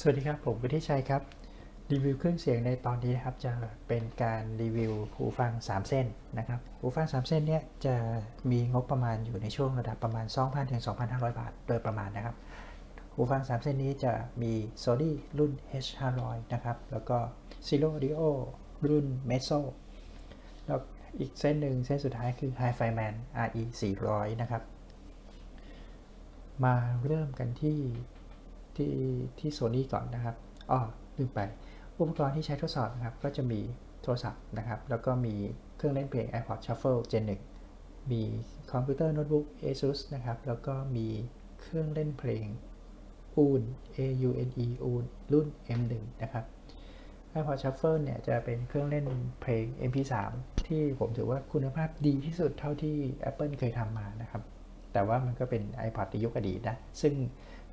สวัสดีครับ ผมวุฒิชัยครับ รีวิวเครื่องเสียงในตอนนี้นะครับ จะเป็นการรีวิวหูฟัง 3 เส้นนะครับ หูฟัง 3 เส้นเนี้ยจะมีงบประมาณอยู่ในช่วงระดับประมาณ 2,000ถึง2,500 บาท โดยประมาณนะครับ หูฟัง 3 เส้นนี้จะมี Sony รุ่น H500 นะครับ แล้วก็ Zero Audio รุ่น Mezzo แล้วอีกเส้นหนึ่งเส้นสุดท้ายคือ Hi-Fi Man RE 400 นะครับ มาเริ่มกันที่ ที่ที่โซนี่ก่อนนะครับอ๋อลืมไป อุปกรณ์ที่ใช้ทดสอบนะครับ ก็จะมีโทรศัพท์นะครับ แล้วก็มีเครื่องเล่นเพลง iPod Shuffle Gen 1มีคอมพิวเตอร์โน้ตบุ๊ก ASUS นะครับ แล้วก็มีเครื่องเล่นเพลง UN AUNE UN รุ่น M1 นะครับ iPod Shuffle เนี่ยจะเป็นเครื่องเล่นเพลง MP3 ที่ผมถือว่าคุณภาพดีที่สุดเท่าที่ Apple เคยทำมานะครับ แต่ว่ามันก็เป็น iPod ในยุคอดีตนะ ซึ่ง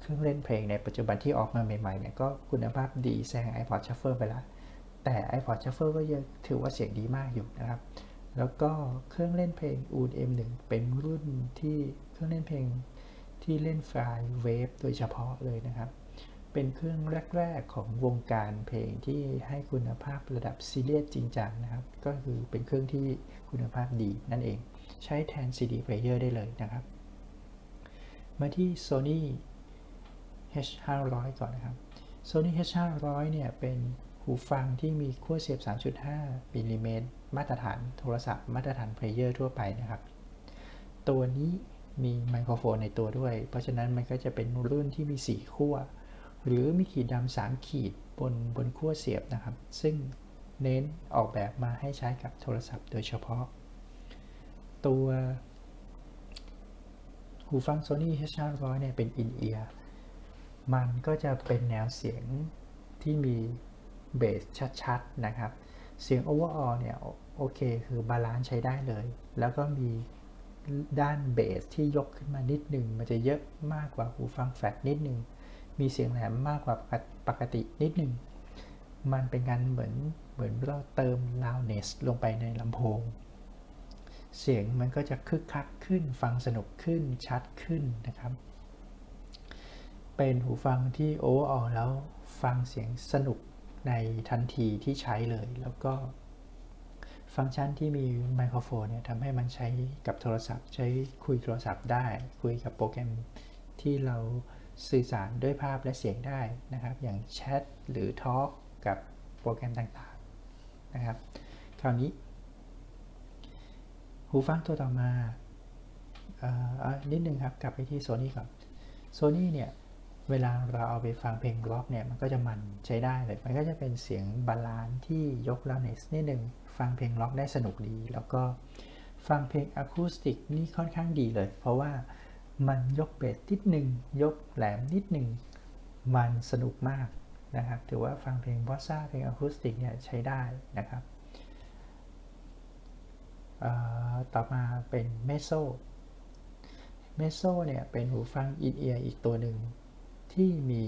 เครื่องเล่นเพลงในปัจจุบันที่ออกมาใหม่ๆเนี่ยก็คุณภาพดีแซง iPod Shuffle ไปแล้วแต่ iPod Shuffle ก็ยังถือว่าเสียงดีมากอยู่นะครับ แล้วก็เครื่องเล่นเพลง UD M1 เป็นรุ่นที่เครื่องเล่นเพลงที่เล่นไฟล์เวฟโดยเฉพาะเลยนะครับ เป็นเครื่องแรก ๆ ของวงการเพลงที่ให้คุณภาพระดับซีเรียสจริงจังนะครับ ก็คือเป็นเครื่องที่คุณภาพดีนั่นเอง ใช้แทน CD player ได้เลยนะครับ มาที่ Sony H500 ก่อนนะครับ Sony H500 เนี่ยเป็นหูฟังที่มีขั้วเสียบ 3.5มิลลิเมตรมาตรฐานโทรศัพท์มาตรฐานเพลเยอร์ทั่วไปนะครับ ตัวนี้มีไมโครโฟนในตัวด้วย เพราะฉะนั้นมันก็จะเป็นรุ่นที่มี 4 ขั้ว หรือมีขีดดำ 3 ขีดบนบนขั้วเสียบนะครับ ซึ่งเน้นออกแบบมาให้ใช้กับโทรศัพท์โดยเฉพาะ ตัว หูฟัง Sony H500 เนี่ยเป็น in-ear มันก็จะเป็นแนวเสียงที่มีเบสชัดๆนะครับ เสียง overall เนี่ยโอเคคือบาลานซ์ใช้ได้เลย แล้วก็มีด้านเบสที่ยกขึ้นมานิดหนึ่งมันจะเยอะมากกว่าหูฟังแฟลตนิดหนึ่งมีเสียงแหลมมากกว่าปกตินิดหนึ่งมันเป็นการเหมือนเหมือนเราเติม loudness ลงไปในลำโพง เสียงมันก็จะคึกคักขึ้นฟังสนุกขึ้นชัดขึ้นนะครับ เป็นหูฟังที่โอเวอร์ออแล้วฟังเสียงสนุกในทันทีที่ใช้เลย แล้วก็ฟังก์ชันที่มีไมโครโฟนเนี่ยทำให้มันใช้กับโทรศัพท์ ใช้คุยโทรศัพท์ได้ คุยกับโปรแกรมที่เราสื่อสารด้วยภาพและเสียงได้นะครับ อย่างแชทหรือทอล์กกับโปรแกรมต่างๆนะครับ คราวนี้ หูฟังตัวต่อมาอ่านิดนึงครับ กลับไปที่ Sony ก่อน Sony เนี่ย เวลาเราเอาไปฟังเพลงร็อกเนี่ยมันก็จะมันใช้ได้เลย มันก็จะเป็นเสียงบาลานซ์ที่ยกลาวเนสนิดนึง ฟังเพลงร็อกได้สนุกดี แล้วก็ฟังเพลงอะคูสติกนี่ค่อนข้างดีเลย เพราะว่ามันยกเบสนิดนึง ยกแหลมนิดนึง มันสนุกมากนะครับ ถือว่าฟังเพลงบอสซ่าเพลงอะคูสติกเนี่ยใช้ได้นะครับต่อมาเป็นเมโซเมโซเนี่ยเป็นหูฟังอินเอียร์อีกตัวหนึ่ง ที่มี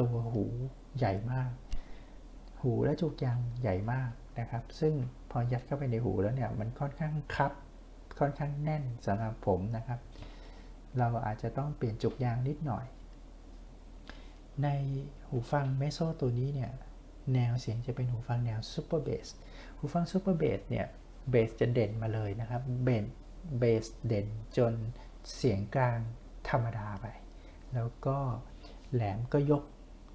ตัวหูใหญ่มาก หูและจุกยางใหญ่มากนะครับ ซึ่งพอยัดเข้าไปในหูแล้วเนี่ยมันค่อนข้างคับ ค่อนข้างแน่นสำหรับผมนะครับ เราอาจจะต้องเปลี่ยนจุกยางนิดหน่อย ในหูฟังเมโซตัวนี้เนี่ยแนวเสียงจะเป็นหูฟังแนวซูเปอร์เบสหูฟังซูเปอร์เบสเนี่ยเบสจะเด่นมาเลยนะครับเบสเบสเด่นจนเสียงกลางธรรมดาไป แล้วก็แหลมก็ยก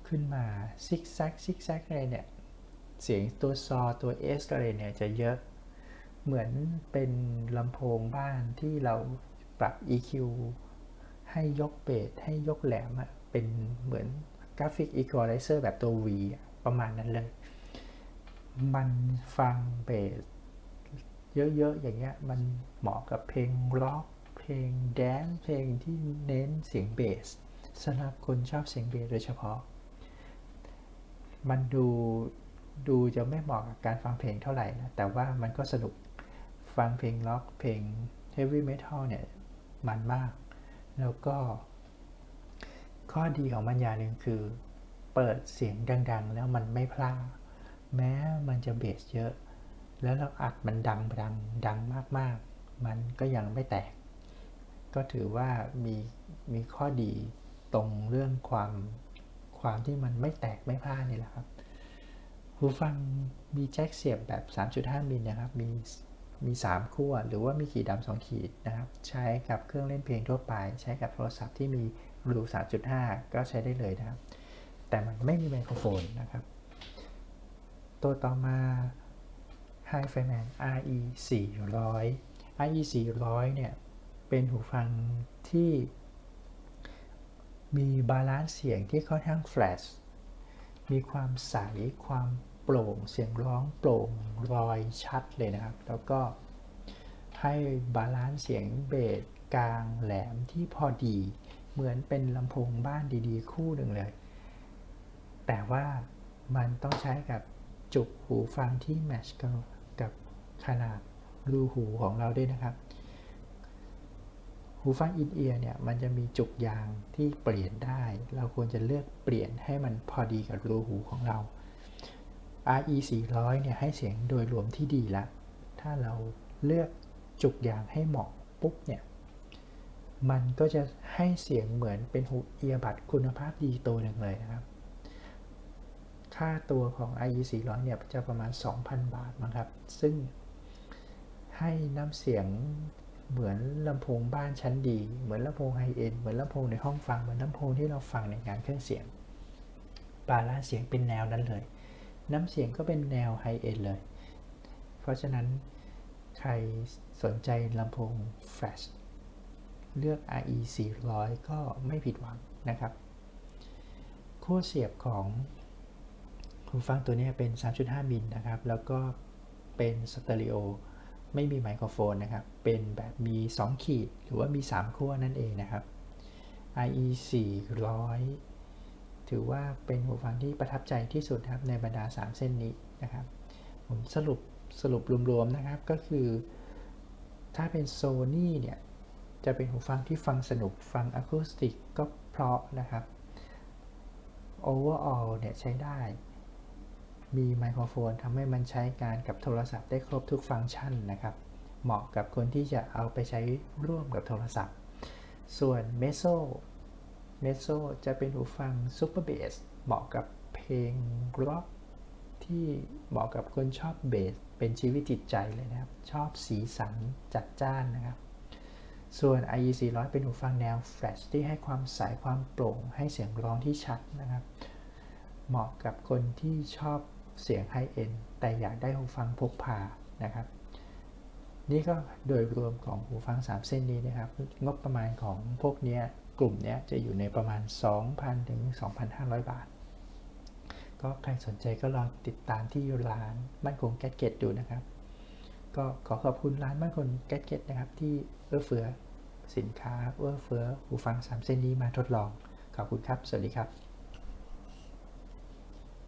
ขึ้นมาซิกแซกซิกแซกอะไรเนี่ย เสียงตัวซอตัวเอสอะไรเนี่ยจะเยอะ เหมือนเป็นลำโพงบ้านที่เราปรับ EQ ให้ยกเบสให้ยกแหลมอะเป็นเหมือนกราฟิกอีควอไลเซอร์แบบตัว V ประมาณนั้นเลย มันฟังเบสเยอะๆ อย่างเงี้ย มันเหมาะกับเพลงร็อก เพลงแดนซ์ เพลงที่เน้นเสียงเบส สำหรับคนชอบเสียงเบสโดยเฉพาะ มันดูดูจะไม่เหมาะกับการฟังเพลงเท่าไหร่นะ แต่ว่ามันก็สนุกฟังเพลงล็อกเพลงเฮฟวี่เมทัลเนี่ย มันมาก แล้วก็ ข้อดีของมันอย่างหนึ่งคือ เปิดเสียงดัง ๆ แล้วมันไม่พลาดแม้มันจะเบสเยอะ แล้วเราอัดมันดังดังดังมากๆ มันก็ยังไม่แตก ก็ถือว่ามีมีข้อดี ตรงเรื่องความความที่มันไม่แตกไม่พลาดนี่แหละครับหูฟังมีแจ็คเสียบแบบ 3.5 มิลนะครับ มีมี 3 ขั้ว หรือว่ามีขีดดำ2ขีดนะครับ ใช้กับเครื่องเล่นเพลงทั่วไป ใช้กับโทรศัพท์ที่มีรู 3.5 ก็ใช้ได้เลยนะครับ แต่มันไม่มีไมโครโฟนนะครับ ตัวต่อมา Hi f i m a n RE 400 RE 400เนี่ย เป็นหูฟังที่ มีบาลานซ์เสียงที่ค่อนข้างแฟลชมีความใส ความโปร่ง เสียงร้องโปร่งรอยชัดเลยนะครับ แล้วก็ให้บาลานซ์เสียงเบสกลางแหลมที่พอดี เหมือนเป็นลำโพงบ้านดีๆ คู่หนึ่งเลย แต่ว่ามันต้องใช้กับจุกหูฟังที่แมชกับขนาดรูหูของเราด้วยนะครับ หูฟังอินเอียร์เนี่ยมันจะมีจุกยางที่เปลี่ยนได้ เราควรจะเลือกเปลี่ยนให้มันพอดีกับรูหูของเรา RE 400เนี่ยให้เสียงโดยรวมที่ดีละ ถ้าเราเลือกจุกยางให้เหมาะปุ๊บเนี่ย มันก็จะให้เสียงเหมือนเป็นหูเอียบัดคุณภาพดีตัวหนึ่งเลยนะครับ ค่าตัวของ IE 400เนี่ยจะประมาณ 2,000 บาทมั้งครับ ซึ่งให้น้ำเสียง เหมือนลำโพงบ้านชั้นดี เหมือนลำโพงไฮเอ็นเหมือนลำโพงในห้องฟัง เหมือนลำโพงที่เราฟังในงานเครื่องเสียง บาลานซ์เสียงเป็นแนวนั้นเลย น้ำเสียงก็เป็นแนวไฮเอ็นเลย เพราะฉะนั้นใครสนใจลำโพงแฟลชเลือก RE 400 ก็ไม่ผิดหวังนะครับขั้วเสียบของหูฟังตัวนี้เป็น 3.5 มิลนะครับ แล้วก็เป็นสเตอริโอ ไม่มีไมโครโฟนนะครับ เป็นแบบมี 2 ขีด หรือว่ามี 3 ขั้วนั่นเองนะครับ IE 400 ถือว่าเป็นหูฟังที่ประทับใจที่สุดครับในบรรดา 3 เส้นนี้นะครับ ผมสรุปสรุปรวมๆนะครับก็คือ ถ้าเป็น Sony เนี่ย จะเป็นหูฟังที่ฟังสนุกฟังอะคูสติกก็เพราะนะครับ Overall เนี่ยใช้ได้ มีไมโครโฟนทำให้มันใช้การกับโทรศัพท์ได้ครบทุกฟังก์ชันนะครับ เหมาะกับคนที่จะเอาไปใช้ร่วมกับโทรศัพท์ ส่วน m e s o m e s o จะเป็นหูฟัง Super Bass เหมาะกับเพลงร็อกที่เหมาะกับคนชอบเบสเป็นชีวิตจิตใจเลยนะครับ ชอบสีสันจัดจ้านนะครับ ส่วน IE 400 เป็นหูฟังแนวแฟลชที่ให้ความใสความโปร่ง ให้เสียงร้องที่ชัดนะครับ เหมาะกับคนที่ชอบ เสียงไฮเอ็นแต่อยากได้หูฟังพกพานะครับ นี่ก็โดยรวมของหูฟัง 3 เส้นนี้นะครับ งบประมาณของพวกนี้กลุ่มนี้จะอยู่ในประมาณ 2,000 ถึง 2,500 บาท ก็ใครสนใจก็ลองติดตามที่ร้านบ้านคงแก๊สเก็ตดูนะครับ ก็ขอขอบคุณร้านบ้านคงแก๊สเก็ตนะครับ ที่เอื้อเฟื้อสินค้าเอื้อเฟื้อหูฟัง 3 เส้นนี้มาทดลอง ขอบคุณครับ สวัสดีครับ